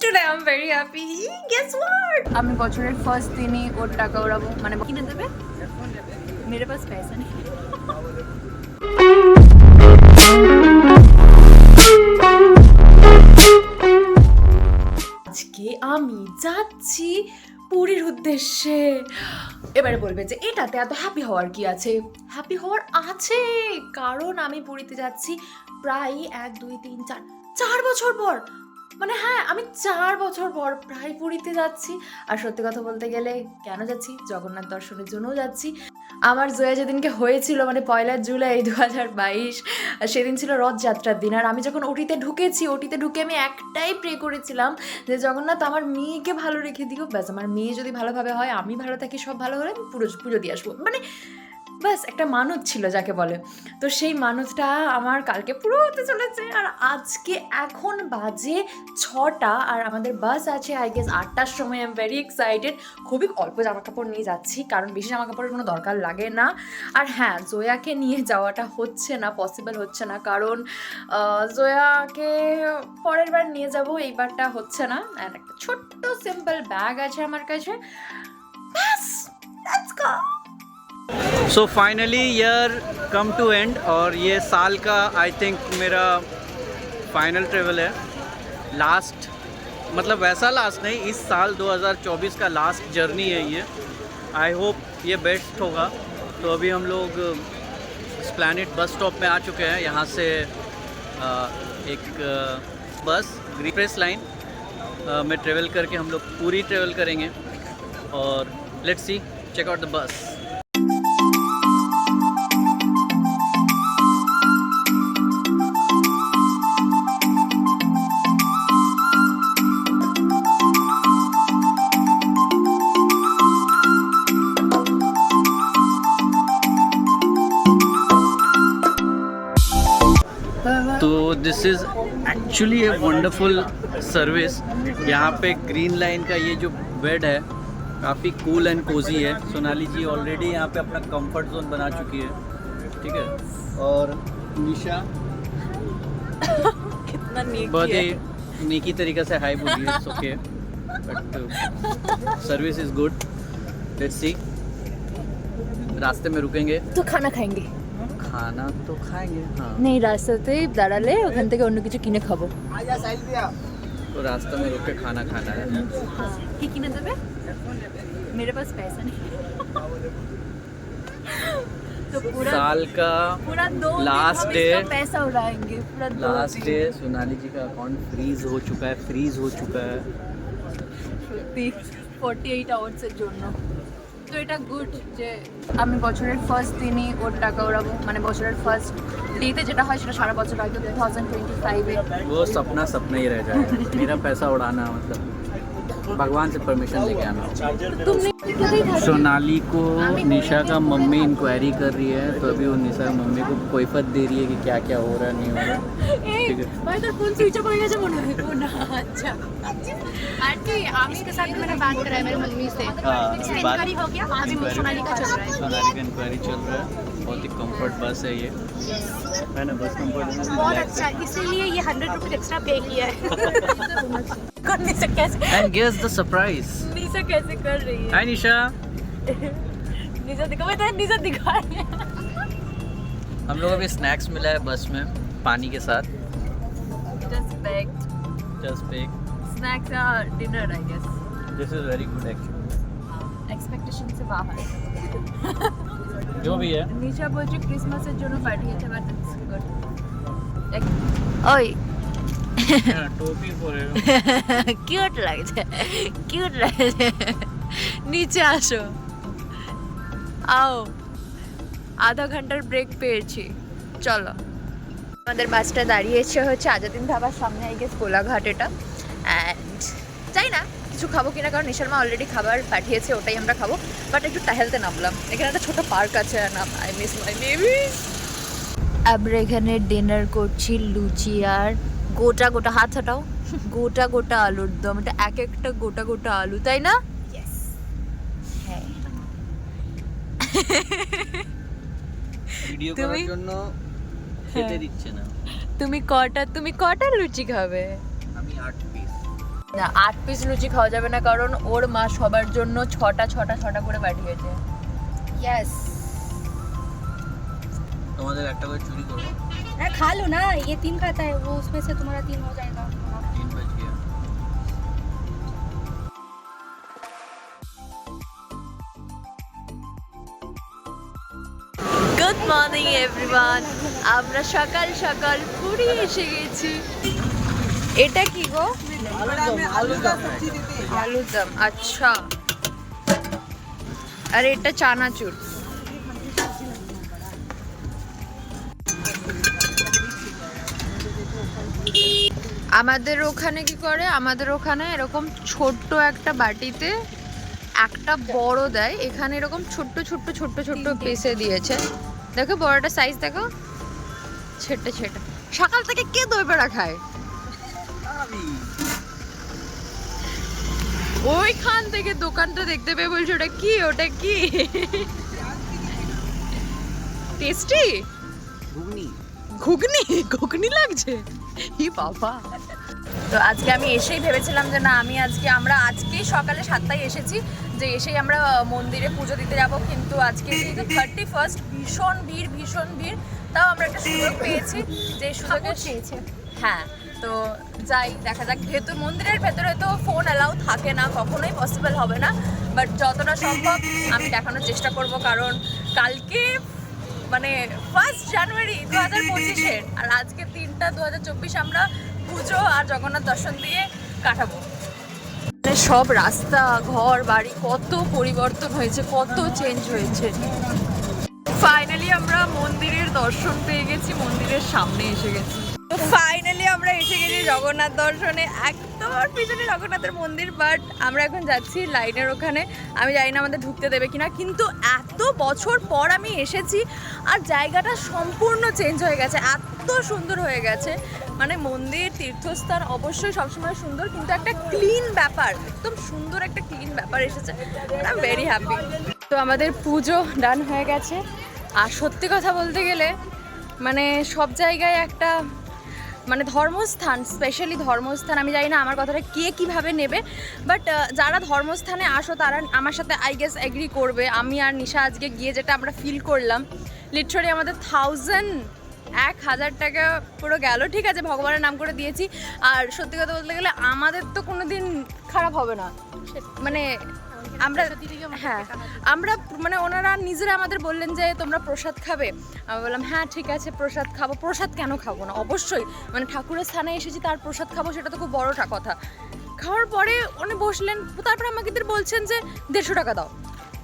Today I'm very happy. Guess what? আমি বছরের first দিনই ওর টাকা ওড়াবো মানে কিনে দেবে মেরে পাস পয়সা নেই। আজকে আমি যাচ্ছি পুরীর উদ্দেশ্যে। এবারে বলবে যে এটাতে এত হ্যাপি হওয়ার কি আছে? হ্যাপি হওয়ার আছে কারণ আমি পুরীতে যাচ্ছি প্রায় এক দুই তিন চার চার বছর পর। মানে হ্যাঁ আমি চার বছর পর প্রায় পুরীতে যাচ্ছি। আর সত্যি কথা বলতে গেলে কেন যাচ্ছি? জগন্নাথ দর্শনের জন্যও যাচ্ছি। আমার জয়া যেদিনকে হয়েছিল মানে পয়লা জুলাই দু হাজার বাইশ সেদিন ছিল রথযাত্রার দিন। আর আমি যখন ওটিতে ঢুকেছি, ওটিতে ঢুকে আমি একটাই প্রে করেছিলাম যে, জগন্নাথ আমার মেয়েকে ভালো রেখে দিও। ব্যাস, আমার মেয়ে যদি ভালোভাবে হয়, আমি ভালো থাকি, সব ভালো হলে আমি পুরো পুজো দিয়ে আসব। মানে ব্যাস, একটা মানুষ ছিল যাকে বলে। তো সেই মানুষটা আমার কালকে পুরো হতে চলেছে। আর আজকে এখন বাজে ছটা আর আমাদের বাস আছে আই গেস আটটার সময় আই এম ভেরি এক্সাইটেড খুবই অল্প জামা কাপড় নিয়ে যাচ্ছি, কারণ বেশি জামা কাপড়ের কোনো দরকার লাগে না। আর হ্যাঁ জয়াকে নিয়ে যাওয়াটা হচ্ছে না পসিবল হচ্ছে না, কারণ জয়াকে পরের বার নিয়ে যাব, এইবারটা হচ্ছে না। একটা ছোট্ট সিম্পল ব্যাগ আছে আমার কাছে। ব্যাস let's go so finally year come to end और ये साल का आई थिंक मेरा फाइनल ट्रेवल है। लास्ट मतलब वैसा लास्ट नहीं, इस साल 2024 का लास्ट जर्नी है ये। आई होप ये बेस्ट होगा। तो अभी हम लोग स्प्लैनेट बस स्टॉप में आ चुके हैं। यहाँ से एक बस ग्रीप्रेस लाइन में ट्रेवल करके हम लोग पूरी ट्रेवल करेंगे। और let's see check out the bus actually a wonderful service यहाँ पे ग्रीन लाइन का ये जो बेड है काफ़ी कूल एंड कोजी है। सोनाली जी ऑलरेडी यहाँ पे अपना कंफर्ट जोन बना चुकी है। ठीक है? और निशा कितना नेक बहुत ही नीकी तरीके से हाई बोली है okay but service is good let's see रास्ते में रुकेंगे। तो खाना खाएँगे। खाना तो खाएंगे हाँ নেই রাস্তাতে দাঁড়ালে ওখান থেকে অন্য কিছু কিনে খাবো तो रास्ते में रुक के खाना खाना है কি কিনে দেবে मेरे पास पैसा नहीं तो पूरा साल का पूरा दो दिन last हम day- इसका पैसा उड़ाएंगे पूरा दो लास्ट दिन। डे सोनाली जी का अकाउंट फ्रीज हो चुका है फ्रीज हो चुका है সত্যি ফর্টি এইট আওয়ার্সের জন্য তো এটা গুড যে আমি বছরের ফার্স্ট দিনই ওর টাকা ওড়াবো। মানে বছরের ফার্স্ট ডেতে যেটা হয় সেটা সারা বছর হয়তো টু থাউজেন্ড টোয়েন্টি ফাইভে ও সপনা সপনাই রয়ে যায় মেরা পয়সা উড়ানা মতলব भगवान से परमिशन लेके आना। सोनाली को निशा का मम्मी इंक्वायरी कर रही है तो अभी वो निशा की मम्मी को कोई कोईफत दे रही है कि क्या क्या हो रहा नहीं हो रहा सोनाली का इंक्वायरी चल रहा है। बहुत ही कंफर्ट बस है ये। मैंने बस कंफर्ट बहुत अच्छा इसीलिए ये हंड्रेड रुपीज़ एक्स्ट्रा पे किया है। निशा कैसे and guess the surprise Nisha कैसे कर रही है हाय निशा निशा दिखा मैं तो निशा दिखा रही है हम लोग अभी स्नैक्स मिला है बस में पानी के साथ Respect. जस्ट एक Snacks are dinner, I guess. This is very good actually Expectation से बाहर. जो भी है নিশা বলছে ক্রিসমাসের জন্য পাঠিয়েছে বাট ইটস গুড ওই टोपी परे কিউট লাগছে কিউট লাগছে। নিচে আসো। আও, আধা ঘণ্টার ব্রেক পেয়েছি। চলো। আমাদের বাসটা দাঁড়িয়েছে হচ্ছে আজাদিন ধাবার সামনে আই গেস কোলাঘাট এটা। অ্যান্ড যাই না, কিছু খাব কিনা, কারণ নিশার মা অলরেডি খাবার পাঠিয়েছে, ওটাই আমরা খাব। বাট একটু টাহেলতে নামলাম। এখানে একটা ছোট পার্ক আছে নাম আই মিস মাই বেবি আমরা এখানে ডিনার করছি, লুচি আর গোটা গোটা হাত হাঁটাও। গোটা গোটা আলুর দম এটা এক একটা গোটা গোটা আলু তাই না? হ্যাঁ। ভিডিও তুমি- করার জন্য খেতে হ্যাঁ। দিচ্ছে না। তুমি কটা তুমি কটা লুচি খাবে? আমি আট পিস না আট পিস লুচি খাওয়া যাবে না কারণ ওর মা সবার জন্য ছটা ছটা ছটা করে পাঠিয়েছে। यस তোমাদের একটা করে চুরি করব। अरे खा लो ना ये तीन खाता है वो उसमें से तुम्हारा तीन हो जाएगा তিন বাজ গিয়া গুড মর্নিং এভরিওয়ান আমরা সকাল সকাল পুরী এসে গেছি এটা কি গো আলুর দম আচ্ছা আর এটা চানাচুর আমাদের ওখানে কি করে? আমাদের ওখানে এরকম ছোট্ট একটা বাটিতে একটা বড় দেয়। এখানে এরকম ছোট্ট ছোট্ট ছোট্ট ছোট্ট পিসে দিয়েছে। দেখো বড়টা সাইজ দেখো। ছেটে ছেটে। সকাল থেকে কে দই বড়া খায়? ওইখান থেকে দোকানটা দেখতে পেয়ে বলছে ওটা কি? ওটা কি? টেস্টি ঘুগনি। ঘুগনি ঘুগনি লাগছে? ই বাবা। তো আজকে আমি এসেই ভেবেছিলাম যে না আমি আজকে আমরা আজকেই সকালে সাতটায় এসেছি যে এসেই আমরা মন্দিরে পুজো দিতে যাব কিন্তু আজকে যেহেতু থার্টি ফার্স্ট ভীষণ ভিড় ভীষণ ভিড় তাও আমরা একটা সুযোগ পেয়েছি যে সুযোগে চেয়েছে। হ্যাঁ তো যাই দেখা যাক। যেহেতু মন্দিরের ভেতরে তো ফোন অ্যালাউ থাকে না কখনোই পসিবল হবে না বাট যতটা সম্ভব আমি দেখানোর চেষ্টা করব কারণ কালকে মানে ফার্স্ট জানুয়ারি দু হাজার পঁচিশের। আর আজকে তিনটা দু হাজার চব্বিশ আমরা পুজো আর জগন্নাথ দর্শন দিয়ে কাটাবো। মানে সব রাস্তা, ঘর, বাড়ি কত পরিবর্তন হয়েছে, কত চেঞ্জ হয়েছে। ফাইনালি আমরা মন্দিরের দর্শন পেয়ে গেছি, মন্দিরের সামনে এসে গেছি। এসে গেছি জগন্নাথ দর্শনে। একদম পিছনে জগন্নাথের মন্দির বাট আমরা এখন যাচ্ছি লাইনের ওখানে। আমি জানি না আমাদের ঢুকতে দেবে কিনা, কিন্তু এত বছর পর আমি এসেছি আর জায়গাটা সম্পূর্ণ চেঞ্জ হয়ে গেছে, এত সুন্দর হয়ে গেছে। মানে মন্দির, তীর্থস্থান অবশ্যই সবসময় সুন্দর, কিন্তু একটা ক্লিন ব্যাপার, একদম সুন্দর একটা ক্লিন ব্যাপার এসেছে। আই এম ভেরি হ্যাপি তো আমাদের পুজো ডান হয়ে গেছে। আর সত্যি কথা বলতে গেলে মানে সব জায়গায় একটা মানে ধর্মস্থান স্পেশালি ধর্মস্থান, আমি জানি না আমার কথাটা কে কীভাবে নেবে বাট যারা ধর্মস্থানে আসো তারা আমার সাথে আই গেস অ্যাগ্রি করবে। আমি আর নিশা আজকে গিয়ে যেটা আমরা ফিল করলাম লিটারালি আমাদের থাউজেন্ড এক হাজার টাকা পুরো গেল। ঠিক আছে, ভগবানের নাম করে দিয়েছি। আর সত্যি কথা বলতে গেলে আমাদের তো কোনো দিন খারাপ হবে না। মানে আমরা হ্যাঁ আমরা মানে ওনারা নিজেরা আমাদের বললেন যে তোমরা প্রসাদ খাবে। আমি বললাম হ্যাঁ ঠিক আছে প্রসাদ খাব। প্রসাদ কেন খাব না? অবশ্যই মানে ঠাকুরের স্থানে এসেছি তার প্রসাদ খাব সেটা তো খুব বড় টা- কথা। খাওয়ার পরে উনি বসলেন তারপর আমাকে বলছেন যে দেড়শো টাকা দাও।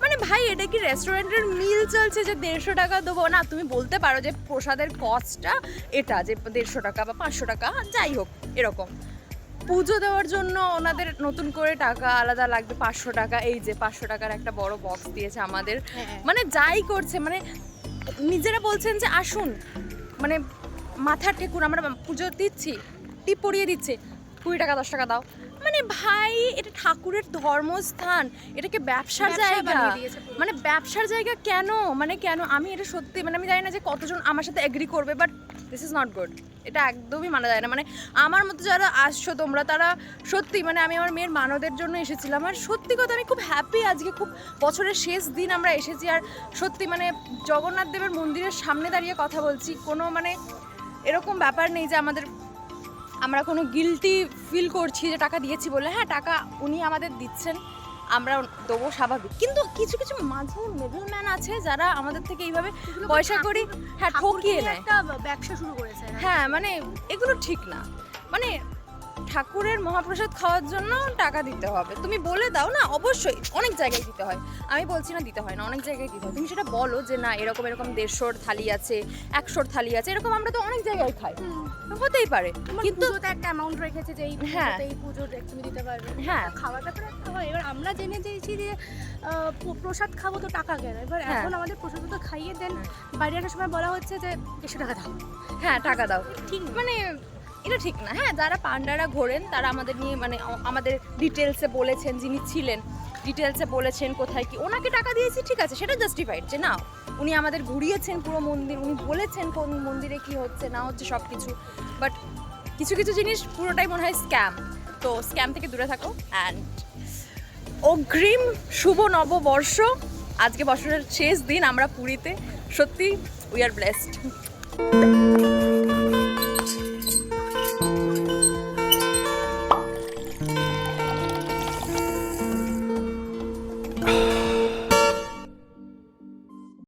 মানে ভাই এটা কি রেস্টুরেন্টের মিল চলছে যে দেড়শো টাকা দেবো? না তুমি বলতে পারো যে প্রসাদের কস্টটা এটা যে দেড়শো টাকা বা পাঁচশো টাকা যাই হোক এরকম। পুজো দেওয়ার জন্য ওনাদের নতুন করে টাকা আলাদা লাগবে পাঁচশো টাকা। এই যে পাঁচশো টাকার একটা বড় বক্স দিয়েছে আমাদের। মানে যাই করছে মানে নিজেরা বলছেন যে আসুন। মানে মাথার ঠেকুন আমরা পুজো দিচ্ছি টিপ পরিয়ে দিচ্ছে। কুড়ি টাকা দশ টাকা দাও। মানে ভাই এটা ঠাকুরের ধর্মস্থান এটাকে ব্যবসার জায়গা। মানে ব্যবসার জায়গা কেন? মানে কেন? আমি এটা সত্যি মানে আমি জানি না যে কতজন আমার সাথে এগ্রি করবে but this is not good এটা একদমই মানা যায় না। মানে আমার মতো যারা আসছো তোমরা তারা সত্যি মানে আমি আমার মেয়ের মানদের জন্য এসেছিলাম। আর সত্যি কথা আমি খুব হ্যাপি আজকে খুব বছরের শেষ দিন আমরা এসেছি। আর সত্যি মানে জগন্নাথ দেবের মন্দিরের সামনে দাঁড়িয়ে কথা বলছি। কোনো মানে এরকম ব্যাপার নেই যে আমাদের আমরা কোনো গিলটি ফিল করছি যে টাকা দিয়েছি বলে হ্যাঁ টাকা উনি আমাদের দিচ্ছেন আমরা দেবো স্বাভাবিক। কিন্তু কিছু কিছু মাঝে মিডলম্যান আছে যারা আমাদের থেকে এইভাবে পয়সা করি হ্যাঁ ঠকিয়ে নেয় ব্যবসা শুরু করেছে। হ্যাঁ মানে এগুলো ঠিক না। মানে ঠাকুরের মহাপ্রসাদ খাওয়ার জন্য টাকা দিতে হবে। তুমি বলে দাও না অবশ্যই অনেক জায়গায় দিতে হয়। আমি বলছি না দিতে হয় না অনেক জায়গায় দিতে হয়। তুমি সেটা বলো যে না এরকম এরকম দেড়শোর থালি আছে একশোর থালি আছে এরকম আমরা তো অনেক জায়গায় খাই। হতেই পারে কিন্তু পুজোতে একটা অ্যামাউন্ট রেখেছে যে এই হ্যাঁ। এই পুজোর তুমি দিতে পারবে। হ্যাঁ। খাওয়ার ব্যাপারে একটা হয়। এবার আমরা জেনে চেয়েছি যে প্রসাদ খাব তো টাকা কেন? এবার হ্যাঁ। এখন আমাদের প্রসাদ তো খাইয়ে দেন। বাড়ি আসার সময় বলা হচ্ছে যে দেড়শো টাকা দাও। হ্যাঁ টাকা দাও। ঠিক মানে এটা ঠিক না। হ্যাঁ যারা পান্ডারা ঘোরেন, তারা আমাদের নিয়ে মানে আমাদের ডিটেলসে বলেছেন যিনি ছিলেন ডিটেলসে বলেছেন কোথায় কি। ওনাকে টাকা দিয়েছি, ঠিক আছে, সেটা জাস্টিফাইড যে না, উনি আমাদের ঘুরিয়েছেন পুরো মন্দির, উনি বলেছেন কোন মন্দিরে কি হচ্ছে, না হচ্ছে সব কিছু বাট কিছু কিছু জিনিস পুরোটাই মনে হয় স্ক্যাম তো স্ক্যাম থেকে দূরে থাকো অ্যান্ড অগ্রিম শুভ নববর্ষ। আজকে বছরের শেষ দিন, আমরা পুরীতে। সত্যি উই আর ব্লেসড